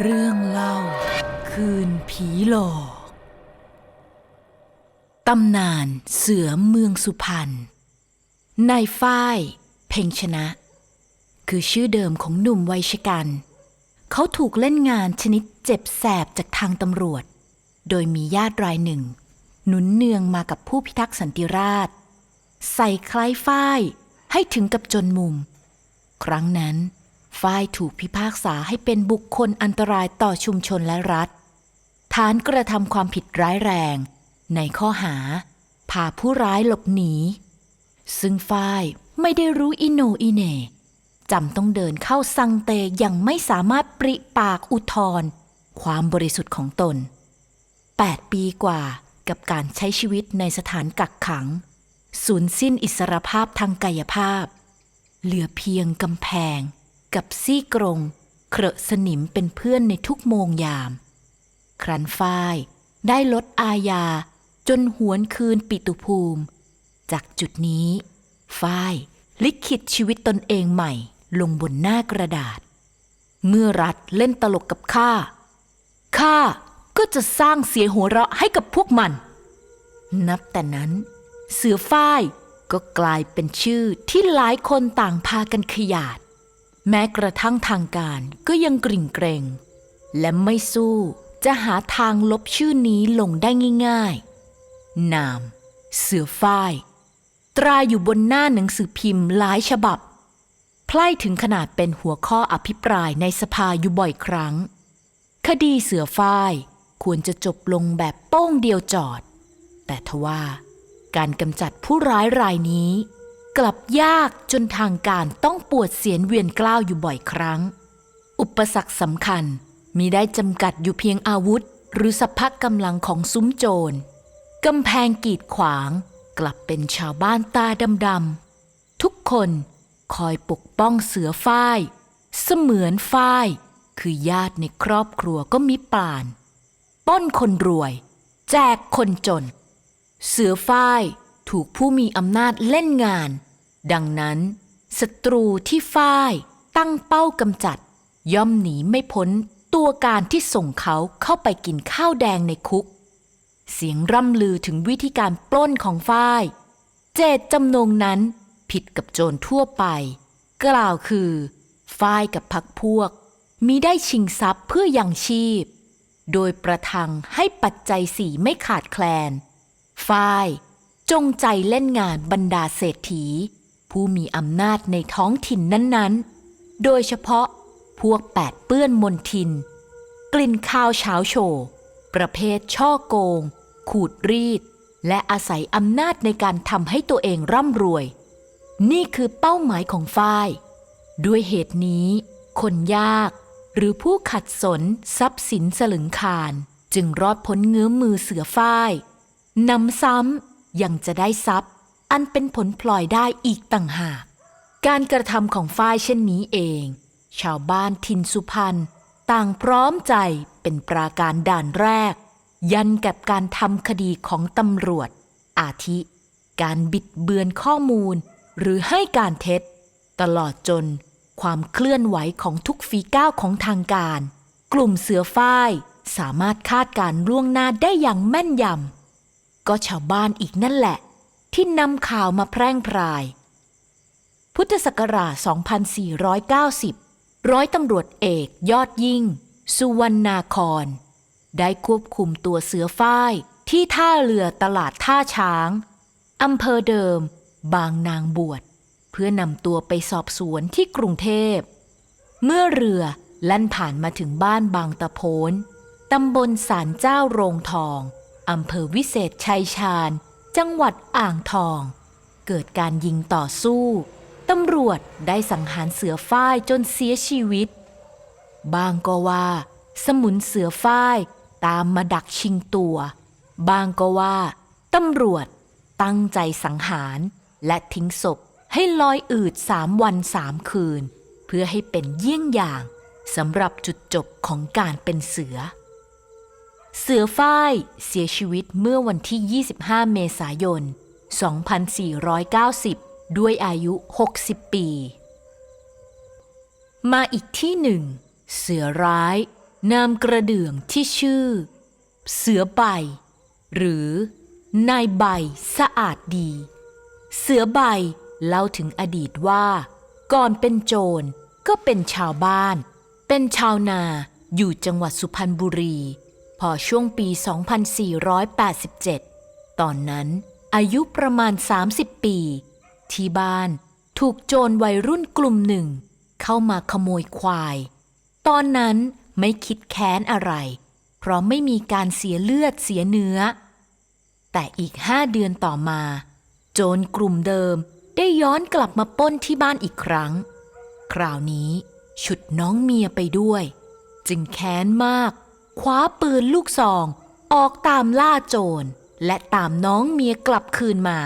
เรื่องเล่า คืนผีหลอก ตำนานเสือเมืองสุพรรณ นายฝ้าย เพ่งชนะ คือชื่อเดิมของหนุ่มวัยชกัน เขาถูกเล่นงานชนิดเจ็บแสบจากทางตำรวจ โดยมีญาติรายหนึ่ง หนุนเนืองมากับผู้พิทักษ์สันติราษใส่คล้ายฝ้ายให้ถึงกับจนมุม ครั้งนั้น ฝ้ายถูกพิพากษาให้เป็นบุคคลอันตรายต่อชุมชนและรัฐ ฐานกระทำความผิดร้ายแรง ในข้อหาพาผู้ร้ายหลบหนี ซึ่งฝ้ายไม่ได้รู้อิโนอิเนจำต้องเดินเข้าสังเตยังไม่สามารถปริปากอุทธรความบริสุทธิ์ของตน 8 ปีกว่ากับการใช้ชีวิตในสถานกักขัง สูญสิ้นอิสรภาพทางกายภาพ เหลือเพียงกำแพง กับซี่กรงเครอะสนิมเป็นเพื่อนในทุกโมงยาม ครันฝ้ายได้ลดอาญาจนหวนคืนปิตุภูมิ จากจุดนี้ ฝ้าย ลิขิตชีวิตตนเองใหม่ลงบนหน้ากระดาษ เมื่อรัฐเล่นตลกกับข้า ข้าก็จะสร้างเสียงหัวเราะให้กับพวกมัน นับแต่นั้น เสือฝ้ายก็กลายเป็นชื่อที่หลายคนต่างพากันขยาด แม้กระทั่งทางการก็ยังกริ่งเกรงและไม่สู้จะหาทางลบชื่อนี้ลงได้ง่าย ๆ นาม เสือฝ้าย ตราอยู่บนหน้าหนังสือพิมพ์หลายฉบับ ไพล่ถึงขนาดเป็นหัวข้ออภิปรายในสภาอยู่บ่อยครั้ง คดีเสือฝ้ายควรจะจบลงแบบโป้งเดียวจอด แต่ทว่าการกำจัดผู้ร้ายรายนี้ กลับยากจนทางการต้องปวดเสียนเวียนกล้าวอยู่บ่อยครั้ง อุปสรรคสำคัญมีได้จำกัดอยู่เพียงอาวุธ หรือสภาพกำลังของซุ้มโจรกำแพงกีดขวาง กลับเป็นชาวบ้านตาดำๆทุกคนคอยปกป้องเสือฝ้าย เสมือนฝ้าย คือญาติในครอบครัวก็มิปาน ป้นคนรวย แจกคนจน เสือฝ้าย ถูกผู้มีอำนาจเล่นงาน ดังนั้นศัตรูที่ฝ้ายตั้งเป้ากำจัด ย่อมหนีไม่พ้นตัวการที่ส่งเขาเข้าไปกินข้าวแดงในคุก เสียงร่ำลือถึงวิธีการปล้นของฝ้าย เจตจำนงนั้นผิดกับโจรทั่วไป กล่าวคือฝ้ายกับพักพวกมีได้ชิงทรัพย์เพื่อยังชีพ โดยประทังให้ปัจจัยสี่ไม่ขาดแคลนฝ้าย จงใจเล่นงานบรรดาเศรษฐี ผู้มีอำนาจในท้องถิ่นนั้นๆ โดยเฉพาะพวกแปดเปื้อนมนทิน กลิ่นข้าวเช้าโชว์ประเภทช่อโกง ขูดรีด และอาศัยอำนาจในการทำให้ตัวเองร่ำรวย นี่คือเป้าหมายของฝ้าย ด้วยเหตุนี้ คนยากหรือผู้ขัดสนทรัพย์สินสลึงคาร จึงรอดพ้นเงื้อมือเสือฝ้ายนำซ้ำ ยังจะได้ทรัพย์ อันเป็นผลพลอยได้อีกต่างหาก การกระทำของฝ้ายเช่นนี้เอง ชาวบ้านทินสุพรรณต่างพร้อมใจเป็นปราการด่านแรก ยันกับการทำคดีของตำรวจ อาทิ การบิดเบือนข้อมูล หรือให้การเท็จ ตลอดจนความเคลื่อนไหวของทุกฝีก้าวของทางการ กลุ่มเสือฝ้ายสามารถคาดการ์ล่วงหน้าได้อย่างแม่นยำ ก็ชาวบ้านอีกนั่นแหละ ที่นำข่าวมาแพร่งพราย พุทธศักราช 2490 ร้อยตำรวจเอกยอดยิ่ง สุวรรณาคร ได้ควบคุมตัวเสือฝ้ายที่ท่าเรือตลาดท่าช้างอำเภอเดิม บางนางบวช เพื่อนำตัวไปสอบสวนที่กรุงเทพ เมื่อเรือแล่นผ่านมาถึงบ้านบางตะโพนตำบลสารเจ้าโรงทอง อำเภอวิเศษชัยชาญ จังหวัดอ่างทอง เกิดการยิงต่อสู้ ตำรวจได้สังหารเสือฝ้ายจนเสียชีวิต บางก็ว่า สมุนเสือฝ้ายตามมาดักชิงตัว บางก็ว่าตำรวจตั้งใจสังหารและทิ้งศพให้ลอยอืดสามวันสามคืน เพื่อให้เป็นเยี่ยงอย่างสำหรับจุดจบของการเป็นเสือ เสือฝ้ายเสียชีวิตเมื่อวันที่ 25 เมษายน 2490 ด้วยอายุ 60 ปี มาอีกที่หนึ่ง เสือร้าย นามกระเดื่องที่ชื่อ เสือใบ หรือนายใบสะอาดดี เสือใบเล่าถึงอดีตว่า ก่อนเป็นโจรก็เป็นชาวบ้าน เป็นชาวนาอยู่จังหวัดสุพรรณบุรี พอช่วงปี 2487 ตอนนั้นอายุประมาณ 30 ปี ที่บ้านถูกโจรวัยรุ่นกลุ่มหนึ่ง เข้ามาขโมยควาย ตอนนั้นไม่คิดแค้นอะไร เพราะไม่มีการเสียเลือดเสียเนื้อ แต่อีกห้าเดือนต่อมา โจรกลุ่มเดิมได้ย้อนกลับมาปล้นที่บ้านอีกครั้ง คราวนี้ฉุดน้องเมียไปด้วย จึงแค้นมาก คว้าปืนลูกซอง ออกตามล่าโจร และตามน้องเมียกลับคืนมา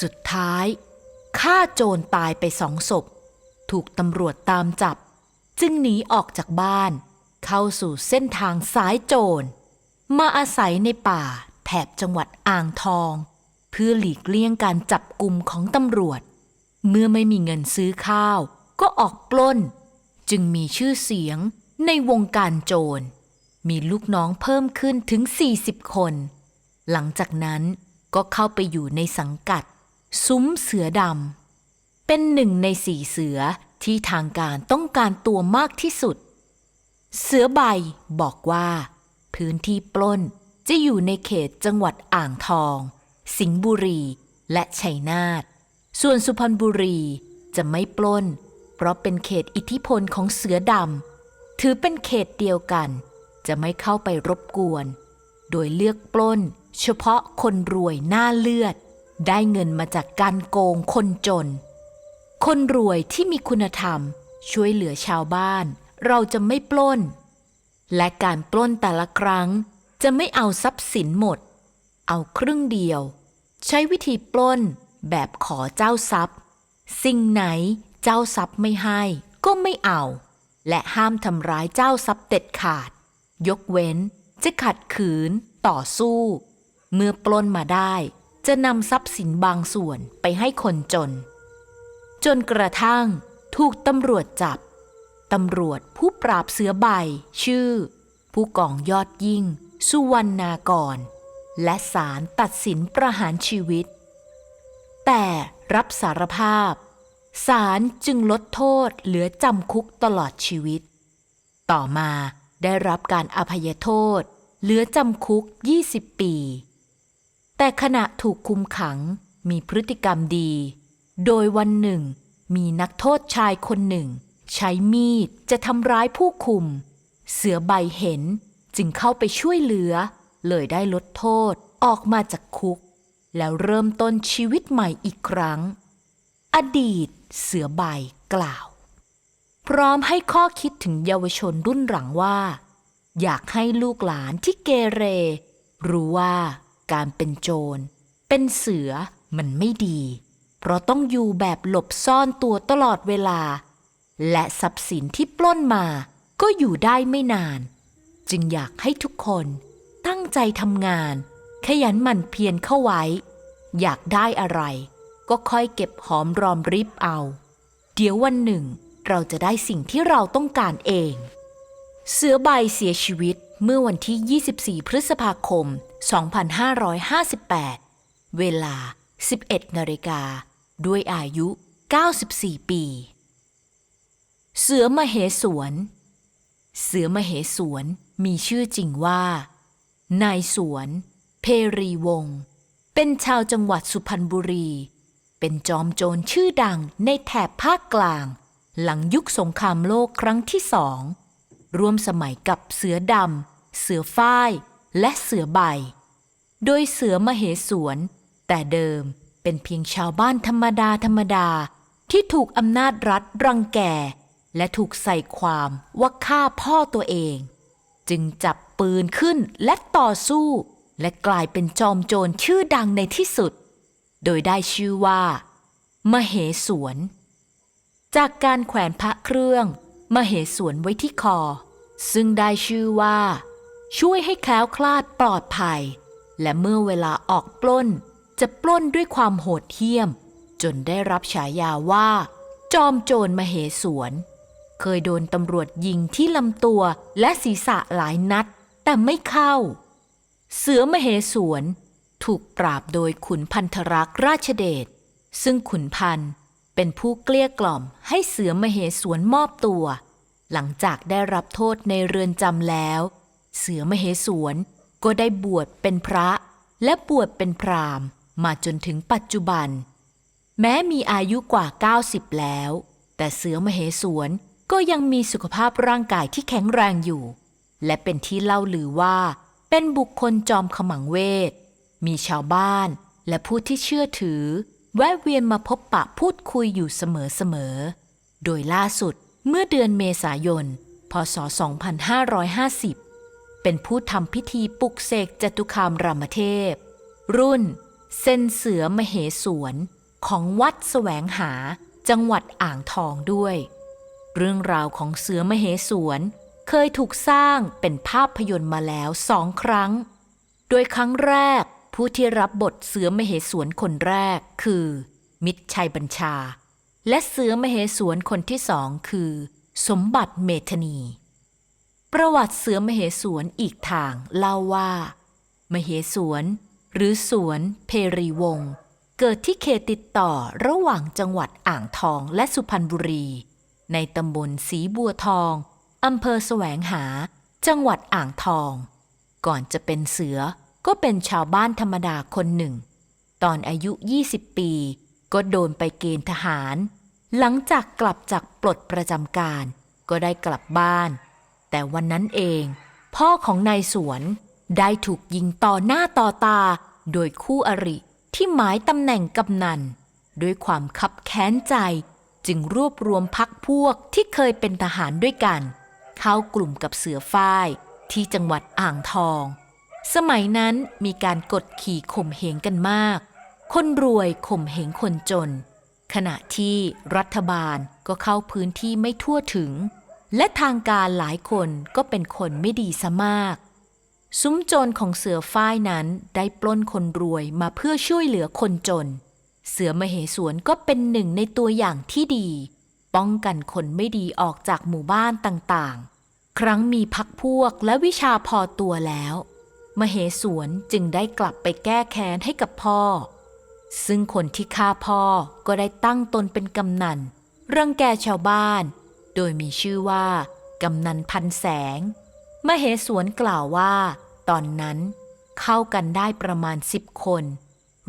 สุดท้ายฆ่าโจรตายไปสองศพ ถูกตำรวจตามจับ จึงหนีออกจากบ้าน เข้าสู่เส้นทางสายโจร มาอาศัยในป่าแถบจังหวัดอ่างทอง เพื่อหลีกเลี่ยงการจับกลุ่มของตำรวจ เมื่อไม่มีเงินซื้อข้าว ก็ออกปล้น จึงมีชื่อเสียงในวงการโจร มีลูกน้องเพิ่มขึ้นถึง 40 คน หลังจากนั้นก็เข้าไปอยู่ในสังกัด ซุ้มเสือดำ เป็นหนึ่งในสี่เสือที่ทางการต้องการตัวมากที่สุด เสือใบบอกว่า พื้นที่ปล้นจะอยู่ในเขตจังหวัดอ่างทอง สิงห์บุรีและชัยนาท ส่วนสุพรรณบุรีจะไม่ปล้น เพราะเป็นเขตอิทธิพลของเสือดำ ถือเป็นเขตเดียวกัน จะไม่เข้าไปรบกวน โดยเลือกปล้น เฉพาะคนรวยหน้าเลือด ได้เงินมาจากการโกงคนจน คนรวยที่มีคุณธรรมช่วยเหลือชาวบ้าน เราจะไม่ปล้น และการปล้นแต่ละครั้ง จะไม่เอาทรัพย์สินหมด เอาครึ่งเดียว ใช้วิธีปล้นแบบขอเจ้าทรัพย์ สิ่งไหนเจ้าทรัพย์ไม่ให้ก็ไม่เอา และห้ามทำร้ายเจ้าทรัพย์เด็ดขาด ยกเว้นจะขัดขืน ต่อสู้ เมื่อปล้นมาได้ จะนำทรัพย์สินบางส่วนไปให้คนจน จนกระทั่งถูกตำรวจจับตำรวจผู้ปราบเสือใบ ชื่อ ผู้กองยอดยิ่ง สุวรรณากร และศาลตัดสินประหารชีวิต แต่รับสารภาพศาลจึงลดโทษเหลือจำคุกตลอดชีวิต ต่อมา ได้รับการอภัยโทษ เหลือจำคุก 20 ปี แต่ขณะถูกคุมขังมีพฤติกรรมดี โดยวันหนึ่ง มีนักโทษชายคนหนึ่ง ใช้มีดจะทำร้ายผู้คุม เสือใบเห็นจึงเข้าไปช่วยเหลือ เลยได้ลดโทษออกมาจากคุก แล้วเริ่มต้นชีวิตใหม่อีกครั้ง อดีตเสือใบกล่าว พร้อมให้ข้อคิดถึงเยาวชนรุ่นหลังว่า อยากให้ลูกหลานที่เกเร รู้ว่าการเป็นโจร เป็นเสือมันไม่ดี เพราะต้องอยู่แบบหลบซ่อนตัวตลอดเวลา และทรัพย์สินที่ปล้นมาก็อยู่ได้ไม่นาน จึงอยากให้ทุกคนตั้งใจทำงาน ขยันหมั่นเพียรเข้าไว้ อยากได้อะไร ก็ค่อยเก็บหอมรอมริบเอา เดี๋ยววันหนึ่ง เราจะได้สิ่งที่เราต้องการเอง เสือใบเสียชีวิตเมื่อวันที่ 24 พฤษภาคม 2558 เวลา 11นาฬิกา ด้วยอายุ 94 ปี เสือมเหสวนเสือมเหสวนมีชื่อจริงว่า นายสวน เพรีวงศ์เป็นชาวจังหวัดสุพรรณบุรี เป็นจอมโจรชื่อดังในแถบภาคกลาง หลังยุคสงครามโลกครั้งที่สองร่วมสมัยกับเสือดำ เสือฝ้าย และเสือใบ โดยเสือมเหสวน แต่เดิมเป็นเพียงชาวบ้านธรรมดาธรรมดาที่ถูกอำนาจรัฐรังแก และถูกใส่ความว่าฆ่าพ่อตัวเอง จึงจับปืนขึ้นและต่อสู้ และกลายเป็นจอมโจรชื่อดังในที่สุด โดยได้ชื่อว่า มเหสวน จากการแขวนพระเครื่องมเหสวนไว้ที่คอ ซึ่งได้ชื่อว่า ช่วยให้แคล้วคลาดปลอดภัย และเมื่อเวลาออกปล้น จะปล้นด้วยความโหดเหี้ยม จนได้รับฉายาว่า จอมโจรมเหสวน เคยโดนตำรวจยิงที่ลำตัวและศีรษะหลายนัด แต่ไม่เข้า เสือมเหสวน ถูกปราบโดยขุนพันธรักษ์ราชเดชซึ่งขุนพันธ์ เป็นผู้เกลี้ยกล่อมให้เสือมเหสวนมอบตัว หลังจากได้รับโทษในเรือนจำแล้ว เสือมเหสวนก็ได้บวชเป็นพระและบวชเป็นพราหมณ์ มาจนถึงปัจจุบัน แม้มีอายุกว่า 90 แล้ว แต่เสือมเหสวนก็ยังมีสุขภาพร่างกายที่แข็งแรงอยู่ และเป็นที่เล่าลือว่า เป็นบุคคลจอมขมังเวท มีชาวบ้านและผู้ที่เชื่อถือ แวะเวียนมาพบปะพูดคุยอยู่เสมอๆ โดยล่าสุดเมื่อเดือนเมษายน พศ 2550 เป็นผู้ทำพิธีปลุกเสกจตุคามรามเทพ รุ่น เส้นเสือมเหสวนของวัดแสวงหาจังหวัดอ่างทองด้วย เรื่องราวของเสือมเหสวนเคยถูกสร้างเป็นภาพยนตร์มาแล้วสองครั้ง โดยครั้งแรก ผู้ที่รับบทเสือมเหสวนคนแรกคือ มิตรชัยบัญชา และเสือมเหสวนคนที่สองคือ สมบัติเมธนี ประวัติเสือมเหสวนอีกทางเล่าว่า มเหสวนหรือสวนเพรีวงศ์เกิดที่เขตติดต่อระหว่างจังหวัดอ่างทองและสุพรรณบุรี ในตำบลสีบัวทองอำเภอแสวงหา จังหวัดอ่างทอง ก่อนจะเป็นเสือ ก็เป็นชาวบ้านธรรมดาคนหนึ่ง ตอนอายุ 20 ปี ก็โดนไปเกณฑ์ทหาร หลังจากกลับจากปลดประจำการ ก็ได้กลับบ้าน แต่วันนั้นเอง พ่อของนายสวนได้ถูกยิงต่อหน้าต่อตา โดยคู่อริที่หมายตำแหน่งกำนัน ด้วยความคับแค้นใจ จึงรวบรวมพักพวกที่เคยเป็นทหารด้วยกัน เข้ากลุ่มกับเสือฝ้ายที่จังหวัดอ่างทอง สมัยนั้นมีการกดขี่ข่มเหงกันมาก คนรวยข่มเหงคนจน ขณะที่รัฐบาลก็เข้าพื้นที่ไม่ทั่วถึง และทางการหลายคนก็เป็นคนไม่ดีซะมาก ซุ้มโจรของเสือฝ้ายนั้นได้ปล้นคนรวยมาเพื่อช่วยเหลือคนจน เสือมเหสวนก็เป็นหนึ่งในตัวอย่างที่ดี ป้องกันคนไม่ดีออกจากหมู่บ้านต่างๆ ครั้งมีพักพวกและวิชาพอตัวแล้ว มเหสวนจึงได้กลับไปแก้แค้นให้กับพ่อ ซึ่งคนที่ฆ่าพ่อก็ได้ตั้งตนเป็นกำนันรังแกชาวบ้าน โดยมีชื่อว่ากำนันพันแสง มเหสวนกล่าวว่า ตอนนั้นเข้ากันได้ประมาณสิบคน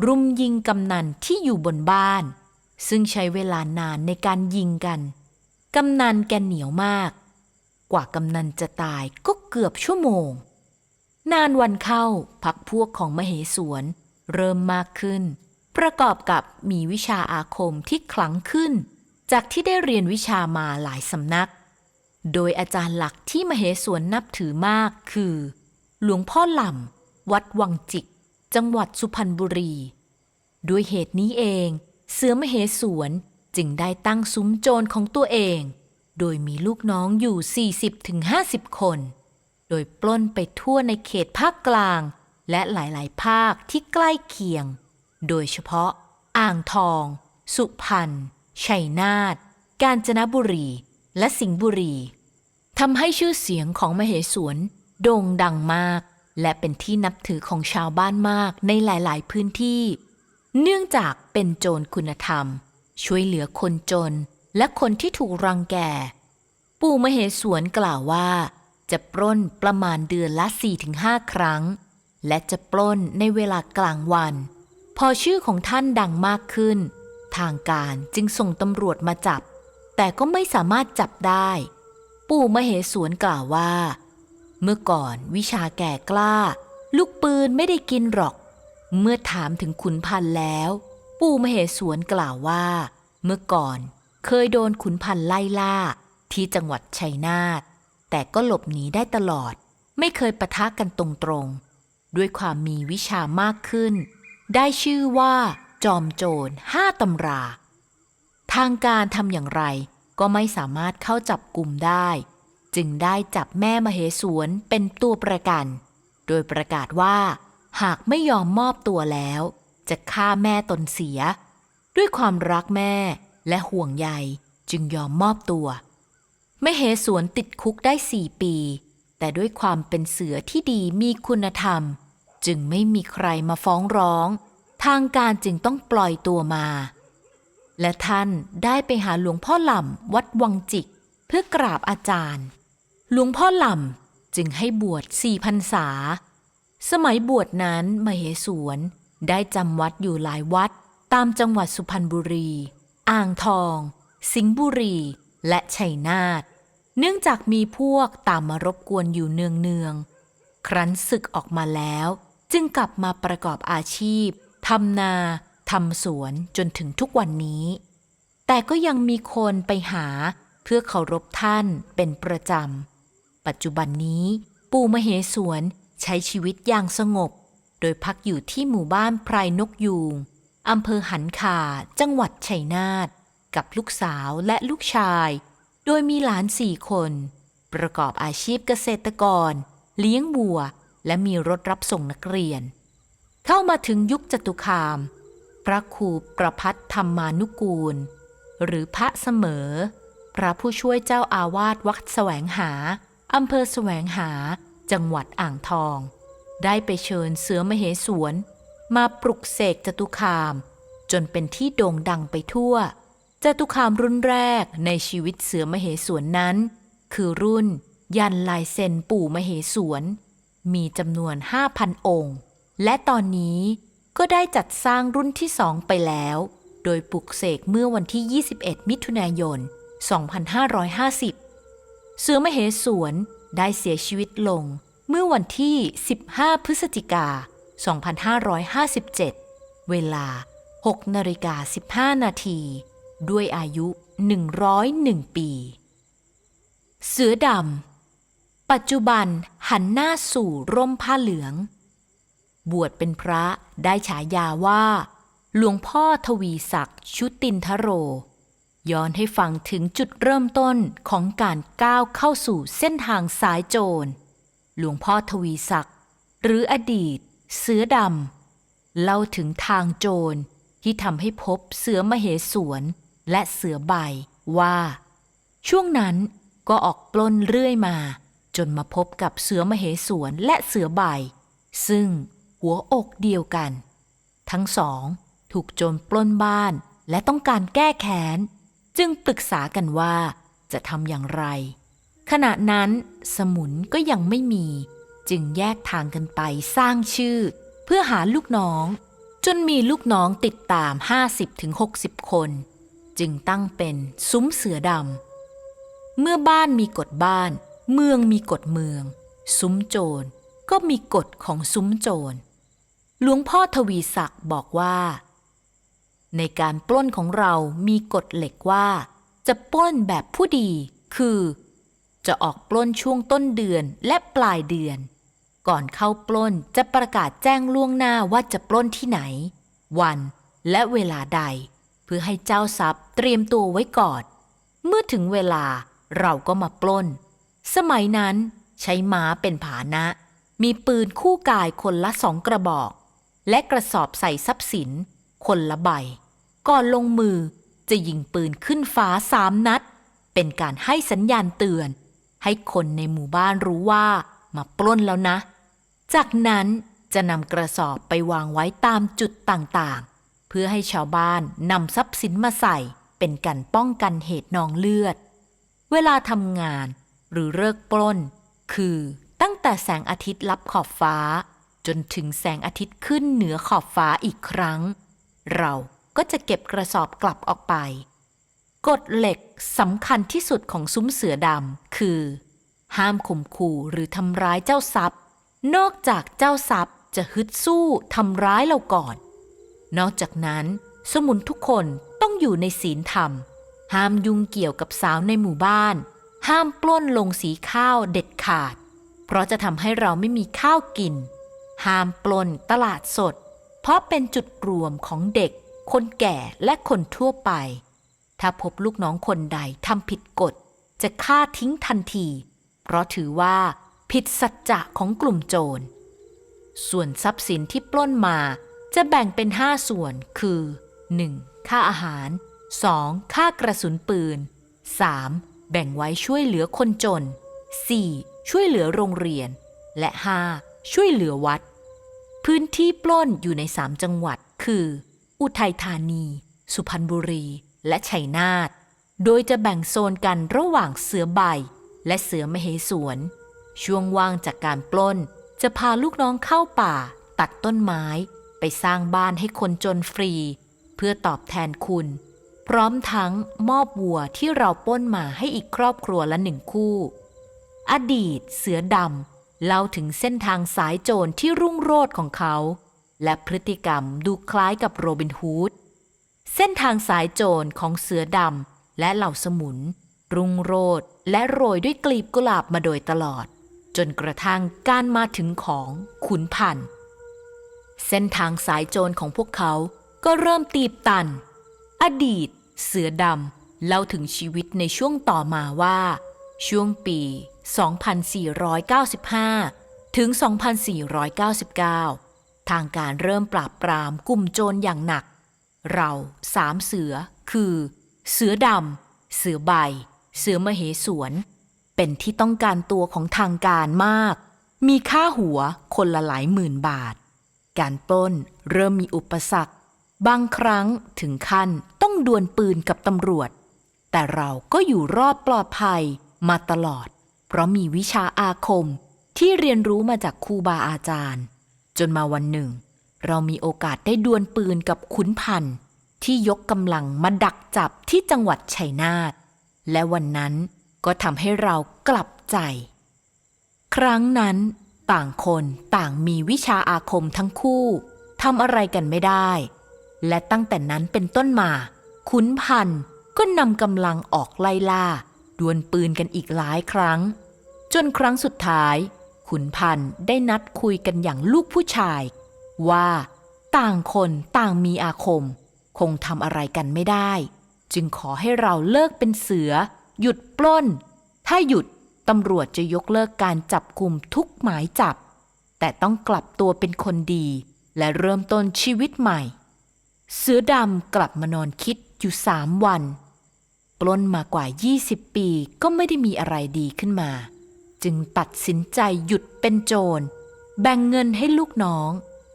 รุมยิงกำนันที่อยู่บนบ้าน ซึ่งใช้เวลานานในการยิงกัน กำนันแกเหนียวมาก กว่ากำนันจะตายก็เกือบชั่วโมง นานวันเข้าพักพวกของมเหสวนเริ่มมากขึ้น ประกอบกับมีวิชาอาคมที่ขลังขึ้น จากที่ได้เรียนวิชามาหลายสำนัก โดยอาจารย์หลักที่มเหสวนนับถือมากคือ หลวงพ่อหล่ำวัดวังจิก จังหวัดสุพรรณบุรี ด้วยเหตุนี้เอง เสือมเหสวนจึงได้ตั้งซุ้มโจรของตัวเอง โดยมีลูกน้องอยู่ 40-50 คน โดยปล้นไปทั่วในเขตภาคกลาง และหลายๆ ภาคที่ใกล้เคียง โดยเฉพาะ อ่างทอง สุพรรณ ชัยนาท กาญจนบุรี และสิงห์บุรี ทำให้ชื่อเสียงของมเหสวนโด่งดังมาก และเป็นที่นับถือของชาวบ้านมากในหลาย ๆ พื้นที่ เนื่องจากเป็นโจรคุณธรรม ช่วยเหลือคนจนและคนที่ถูกรังแก ปู่มเหสวนกล่าวว่า จะปล้นประมาณเดือนละ 4-5 ครั้ง และจะปล้นในเวลากลางวัน พอชื่อของท่านดังมากขึ้น ทางการจึงส่งตำรวจมาจับ แต่ก็ไม่สามารถจับได้ ปู่มเหสวนกล่าวว่า เมื่อก่อนวิชาแก่กล้า ลูกปืนไม่ได้กินหรอก เมื่อถามถึงขุนพันธ์แล้ว ปู่มเหสวนกล่าวว่า เมื่อก่อนเคยโดนขุนพันธ์ไล่ล่าที่จังหวัดชัยนาท แต่ก็หลบหนีได้ตลอด ไม่เคยปะทะกันตรงๆ ด้วยความมีวิชามากขึ้น ได้ชื่อว่า จอมโจรห้าตำรา ทางการทำอย่างไรก็ไม่สามารถเข้าจับกลุ่มได้ จึงได้จับแม่มเหสวนเป็นตัวประกัน โดยประกาศว่า หากไม่ยอมมอบตัวแล้ว จะฆ่าแม่ตนเสีย ด้วยความรักแม่และห่วงใยจึงยอมมอบตัว มเหสวนติดคุกได้สี่ปี แต่ด้วยความเป็นเสือที่ดีมีคุณธรรม จึงไม่มีใครมาฟ้องร้อง ทางการจึงต้องปล่อยตัวมา และท่านได้ไปหาหลวงพ่อหล่ำวัดวังจิก เพื่อกราบอาจารย์ หลวงพ่อหล่ำจึงให้บวชสี่พรรษา สมัยบวชนั้นมเหสวนได้จำวัดอยู่หลายวัดตามจังหวัดสุพรรณบุรี อ่างทอง สิงห์บุรี และชัยนาทเนื่องจากมีพวกตามมารบกวนอยู่เนืองๆ ครั้นศึกออกมาแล้ว จึงกลับมาประกอบอาชีพทำนาทำสวนจนถึงทุกวันนี้ แต่ก็ยังมีคนไปหาเพื่อเคารพท่านเป็นประจำ ปัจจุบันนี้ ปู่มเหสวนใช้ชีวิตอย่างสงบ โดยพักอยู่ที่หมู่บ้านไพรนกยูงอำเภอหันคาจังหวัดชัยนาท กับลูกสาวและลูกชาย โดยมีหลานสี่คน ประกอบอาชีพเกษตรกร เลี้ยงวัว และมีรถรับส่งนักเรียน เข้ามาถึงยุคจตุคาม พระครูประพัฒธรรมานุกูล หรือพระเสมอ พระผู้ช่วยเจ้าอาวาสวัดแสวงหาอำเภอแสวงหา จังหวัดอ่างทอง ได้ไปเชิญเสือมเหสวน มาปลุกเสกจตุคาม จนเป็นที่โด่งดังไปทั่ว จตุคามรุ่นแรกในชีวิตเสือมเหสวนนั้น คือรุ่นยันลายเซ็นปู่มเหสวน มีจำนวน 5,000 องค์ และตอนนี้ก็ได้จัดสร้างรุ่นที่สองไปแล้ว โดยปลุกเสกเมื่อวันที่ 21 มิถุนายน 2550 เสือมเหสวนได้เสียชีวิตลงเมื่อวันที่ 15 พฤศจิกา 2557 เวลา 6นาฬิกา15 นาที ด้วยอายุ 101 ปี เสือดำ ปัจจุบันหันหน้าสู่ร่มผ้าเหลือง บวชเป็นพระได้ฉายาว่า หลวงพ่อทวีศักดิ์ชุตินทโร ย้อนให้ฟังถึงจุดเริ่มต้นของการก้าวเข้าสู่เส้นทางสายโจร หลวงพ่อทวีศักดิ์หรืออดีต เสือดำเล่าถึงทางโจรที่ทำให้พบเสือมเหสวน และเสือใบว่า ช่วงนั้นก็ออกปล้นเรื่อยมา จนมาพบกับเสือมเหสวนและเสือใบ ซึ่งหัวอกเดียวกัน ทั้งสองถูกโจรปล้นบ้านและต้องการแก้แค้น จึงปรึกษากันว่าจะทำอย่างไร ขณะนั้นสมุนก็ยังไม่มี จึงแยกทางกันไปสร้างชื่อ เพื่อหาลูกน้อง จนมีลูกน้องติดตาม 50-60 คน จึงตั้งเป็นซุ้มเสือดำ เมื่อบ้านมีกฎบ้าน เมืองมีกฎเมือง ซุ้มโจรก็มีกฎของซุ้มโจร หลวงพ่อทวีศักดิ์บอกว่า ในการปล้นของเรามีกฎเหล็กว่า จะปล้นแบบผู้ดี คือ จะออกปล้นช่วงต้นเดือนและปลายเดือน ก่อนเข้าปล้นจะประกาศแจ้งล่วงหน้าว่าจะปล้นที่ไหน วันและเวลาใด เพื่อให้เจ้าทรัพย์เตรียมตัวไว้ก่อนเมื่อถึงเวลาเราก็มาปล้น สมัยนั้นใช้ม้าเป็นผาหนะ มีปืนคู่กายคนละสองกระบอก และกระสอบใส่ทรัพย์สิน คนละใบ ก่อนลงมือจะยิงปืนขึ้นฟ้าสามนัด เป็นการให้สัญญาณเตือน ให้คนในหมู่บ้านรู้ว่ามาปล้นแล้วนะ จากนั้นจะนำกระสอบไปวางไว้ตามจุดต่างๆ เพื่อให้ชาวบ้านนำทรัพย์สินมาใส่ เป็นการป้องกันเหตุนองเลือด เวลาทำงานหรือเลิกปล้น คือตั้งแต่แสงอาทิตย์ลับขอบฟ้า จนถึงแสงอาทิตย์ขึ้นเหนือขอบฟ้าอีกครั้ง เราก็จะเก็บกระสอบกลับออกไป กฎเหล็กสำคัญที่สุดของซุ้มเสือดำคือ ห้ามข่มขู่หรือทำร้ายเจ้าทรัพย์ นอกจากเจ้าทรัพย์จะฮึดสู้ทำร้ายเราก่อน นอกจากนั้น สมุนทุกคนต้องอยู่ในศีลธรรม ห้ามยุ่งเกี่ยวกับสาวในหมู่บ้าน ห้ามปล้นลงสีข้าวเด็ดขาด เพราะจะทำให้เราไม่มีข้าวกิน ห้ามปล้นตลาดสด เพราะเป็นจุดรวมของเด็ก คนแก่และคนทั่วไป ถ้าพบลูกน้องคนใดทำผิดกฎ จะฆ่าทิ้งทันที เพราะถือว่าผิดสัจจะของกลุ่มโจร ส่วนทรัพย์สินที่ปล้นมา จะแบ่งเป็น 5 ส่วนคือ 1. ค่าอาหาร 2. ค่ากระสุนปืน 3. แบ่งไว้ช่วยเหลือคนจน 4. ช่วยเหลือโรงเรียน และ 5. ช่วยเหลือวัด พื้นที่ปล้นอยู่ใน 3 จังหวัดคือ อุทัยธานี สุพรรณบุรี และชัยนาทโดยจะแบ่งโซนกันระหว่างเสือใบ และเสือมเหสวนช่วงว่างจากการปล้น จะพาลูกน้องเข้าป่า ตัดต้นไม้ ไปสร้างบ้านให้คนจนฟรี เพื่อตอบแทนคุณ พร้อมทั้งมอบวัวที่เราปล้นมาให้อีกครอบครัวละหนึ่งคู่ อดีตเสือดำเล่าถึงเส้นทางสายโจรที่รุ่งโรจน์ของเขา และพฤติกรรมดูคล้ายกับโรบินฮูดเส้นทางสายโจรของเสือดำและเหล่าสมุน รุ่งโรจน์และโรยด้วยกลีบกุหลาบมาโดยตลอด จนกระทั่งการมาถึงของขุนพันธ์ เส้นทางสายโจรของพวกเขาก็เริ่มตีบตัน อดีต เสือดำเล่าถึงชีวิตในช่วงต่อมาว่า ช่วงปี 2495 ถึง 2499 ทางการเริ่มปราบปรามกลุ่มโจรอย่างหนัก เราสามเสือคือ เสือดำ เสือใบ เสือมเหสวน เป็นที่ต้องการตัวของทางการมาก มีค่าหัวคนละหลายหมื่นบาท การปล้นเริ่มมีอุปสรรค บางครั้งถึงขั้นต้องดวลปืนกับตำรวจ แต่เราก็อยู่รอดปลอดภัยมาตลอด เพราะมีวิชาอาคมที่เรียนรู้มาจากครูบาอาจารย์ จนมาวันหนึ่ง เรามีโอกาสได้ดวลปืนกับขุนพันธ์ที่ยกกำลังมาดักจับที่จังหวัดชัยนาทและวันนั้นก็ทำให้เรากลับใจ ครั้งนั้น ต่างคนต่างมีวิชาอาคมทั้งคู่ทำอะไรกันไม่ได้ และตั้งแต่นั้นเป็นต้นมา ขุนพันธ์ก็นำกำลังออกไล่ล่า ดวลปืนกันอีกหลายครั้ง จนครั้งสุดท้าย ขุนพันธ์ได้นัดคุยกันอย่างลูกผู้ชาย ว่าต่างคนต่างมีอาคม คงทำอะไรกันไม่ได้ จึงขอให้เราเลิกเป็นเสือ หยุดปล้น ถ้าหยุด ตำรวจจะยกเลิกการจับกลุ่มทุกหมายจับ แต่ต้องกลับตัวเป็นคนดี และเริ่มต้นชีวิตใหม่ เสือดำกลับมานอนคิดอยู่สามวัน ปล้นมากว่า 20 ปีก็ไม่ได้มีอะไรดีขึ้นมา จึงตัดสินใจหยุดเป็นโจร แบ่งเงินให้ลูกน้อง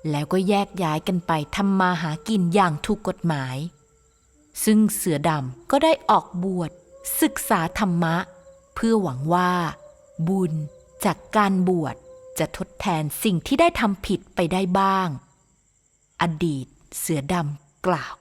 แล้วก็แยกย้ายกันไปทำมาหากินอย่างถูกกฎหมาย ซึ่งเสือดำก็ได้ออกบวชศึกษาธรรมะ เพื่อหวังว่า บุญจากการบวชจะทดแทนสิ่งที่ได้ทำผิดไปได้บ้าง อดีตเสือดำกล่าว